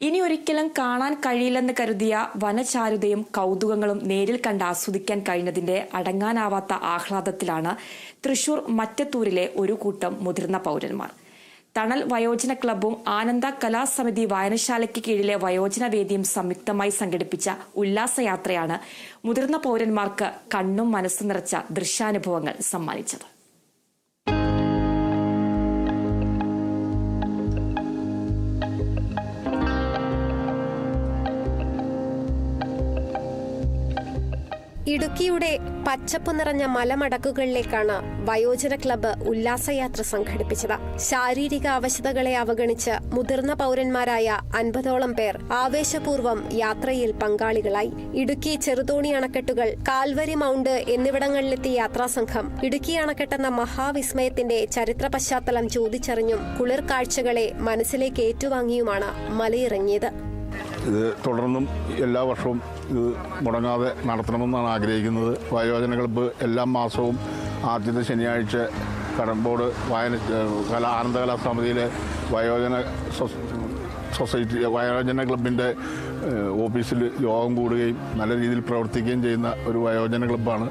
ഇനി ഒരിക്കലും കാണാൻ കഴിയില്ലെന്ന് കരുതിയ വനചാരുതയും കൗതുകങ്ങളും നേരിൽ കണ്ട് ആസ്വദിക്കാൻ കഴിഞ്ഞതിന്റെ അടങ്ങാനാവാത്ത ആഹ്ലാദത്തിലാണ് തൃശൂർ മറ്റത്തൂരിലെ ഒരു കൂട്ടം മുതിർന്ന പൗരന്മാർ. തണൽ വയോജന ക്ലബ്ബും ആനന്ദ കലാസമിതി വായനശാലയ്ക്ക് കീഴിലെ വയോജന വേദിയും സംയുക്തമായി സംഘടിപ്പിച്ച ഉല്ലാസയാത്രയാണ് മുതിർന്ന പൗരന്മാർക്ക് കണ്ണും മനസ്സും നിറച്ച ദൃശ്യാനുഭവങ്ങൾ സമ്മാനിച്ചത്. ഇടുക്കിയുടെ പച്ചപ്പ് നിറഞ്ഞ മലമടക്കുകളിലേക്കാണ് വയോജന ക്ലബ്ബ് ഉല്ലാസയാത്ര സംഘടിപ്പിച്ചത്. ശാരീരിക അവശതകളെ അവഗണിച്ച് മുതിർന്ന പൗരന്മാരായ അൻപതോളം പേർ ആവേശപൂർവം യാത്രയിൽ പങ്കാളികളായി. ഇടുക്കി ചെറുതോണി അണക്കെട്ടുകൾ കാൽവരി മൗണ്ട് എന്നിവിടങ്ങളിലെത്തിയ യാത്രാസംഘം ഇടുക്കി അണക്കെട്ടെന്ന മഹാവിസ്മയത്തിന്റെ ചരിത്ര പശ്ചാത്തലം ചോദിച്ചറിഞ്ഞും കുളിർ കാഴ്ചകളെ മനസ്സിലേക്ക് ഏറ്റുവാങ്ങിയുമാണ് മലയിറങ്ങിയത്. ഇത് തുടർന്നും എല്ലാ വർഷവും ഇത് മുടങ്ങാതെ നടത്തണമെന്നാണ് ആഗ്രഹിക്കുന്നത്. വയോജന ക്ലബ്ബ് എല്ലാ മാസവും ആദ്യത്തെ ശനിയാഴ്ച കടമ്പോട് വായന കല കലാ ആനന്ദ കലാസമിതിയിലെ വയോജന സൊസൈറ്റി വയോജന ക്ലബിന്റെ ഓഫീസിൽ യോഗം കൂടുകയും നല്ല രീതിയിൽ പ്രവർത്തിക്കുകയും ചെയ്യുന്ന ഒരു വയോജന ക്ലബ്ബാണ്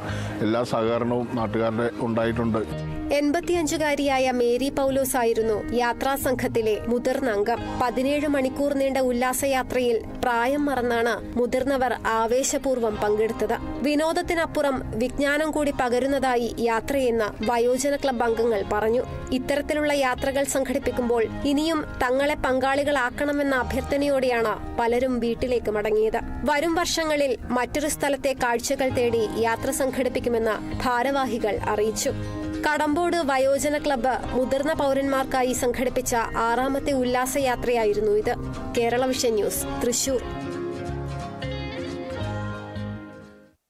എല്ലാ സഹകരണവും നാട്ടുകാരുടെ ഉണ്ടായിട്ടുണ്ട്. എൺപത്തിയഞ്ചുകാരിയായ മേരി പൗലോസ് ആയിരുന്നു യാത്രാ സംഘത്തിലെ മുതിർന്ന അംഗം. പതിനേഴ് മണിക്കൂർ നീണ്ട ഉല്ലാസയാത്രയിൽ പ്രായം മറന്നാണ് മുതിർന്നവർ ആവേശപൂർവം പങ്കെടുത്തത്. വിനോദത്തിനപ്പുറം വിജ്ഞാനം കൂടി പകരുന്നതായി യാത്രയെന്ന് വയോജന ക്ലബ് അംഗങ്ങൾ പറഞ്ഞു. ഇത്തരത്തിലുള്ള യാത്രകൾ സംഘടിപ്പിക്കുമ്പോൾ ഇനിയും തങ്ങളെ പങ്കാളികളാക്കണമെന്ന അഭ്യർത്ഥനയോടെയാണ് പലരും വീട്ടിലേക്ക് മടങ്ങിയത്. വരും വർഷങ്ങളിൽ മറ്റൊരു സ്ഥലത്തെ കാഴ്ചകൾ തേടി യാത്ര സംഘടിപ്പിക്കുമെന്ന് ഭാരവാഹികൾ അറിയിച്ചു. കടമ്പോട് വയോജന ക്ലബ്ബ് മുതിർന്ന പൗരന്മാർക്കായി സംഘടിപ്പിച്ച ആറാമത്തെ ഉല്ലാസയാത്രയായിരുന്നു ഇത്. Kerala Vision News Thrissur.